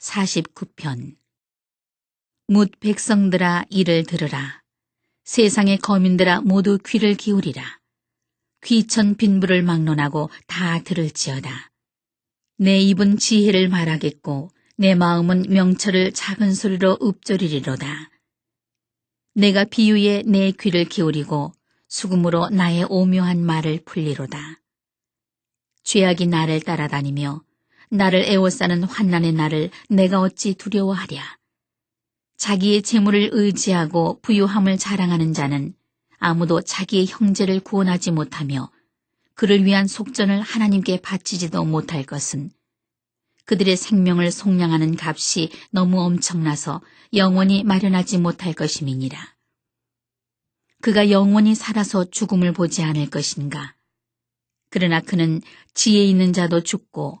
49편 묻 백성들아 이를 들으라. 세상의 거민들아 모두 귀를 기울이라. 귀천 빈부를 막론하고 다 들을지어다. 내 입은 지혜를 말하겠고 내 마음은 명철을 작은 소리로 읊조리리로다. 내가 비유에 내 귀를 기울이고 수금으로 나의 오묘한 말을 풀리로다. 죄악이 나를 따라다니며 나를 애워싸는 환난의 날을 내가 어찌 두려워하랴. 자기의 재물을 의지하고 부유함을 자랑하는 자는 아무도 자기의 형제를 구원하지 못하며 그를 위한 속전을 하나님께 바치지도 못할 것은 그들의 생명을 속량하는 값이 너무 엄청나서 영원히 마련하지 못할 것임이니라. 그가 영원히 살아서 죽음을 보지 않을 것인가. 그러나 그는 지혜 있는 자도 죽고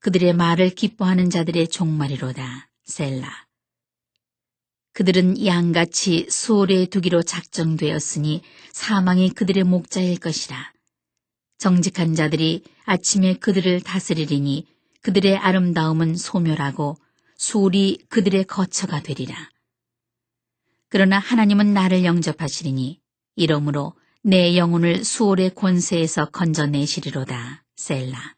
그들의 말을 기뻐하는 자들의 종말이로다. 셀라. 그들은 양같이 수월에 두기로 작정되었으니 사망이 그들의 목자일 것이라. 정직한 자들이 아침에 그들을 다스리리니 그들의 아름다움은 소멸하고 수울이 그들의 거처가 되리라. 그러나 하나님은 나를 영접하시리니 이러므로 내 영혼을 수월의 권세에서 건져내시리로다. 셀라.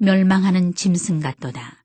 멸망하는 짐승 같도다.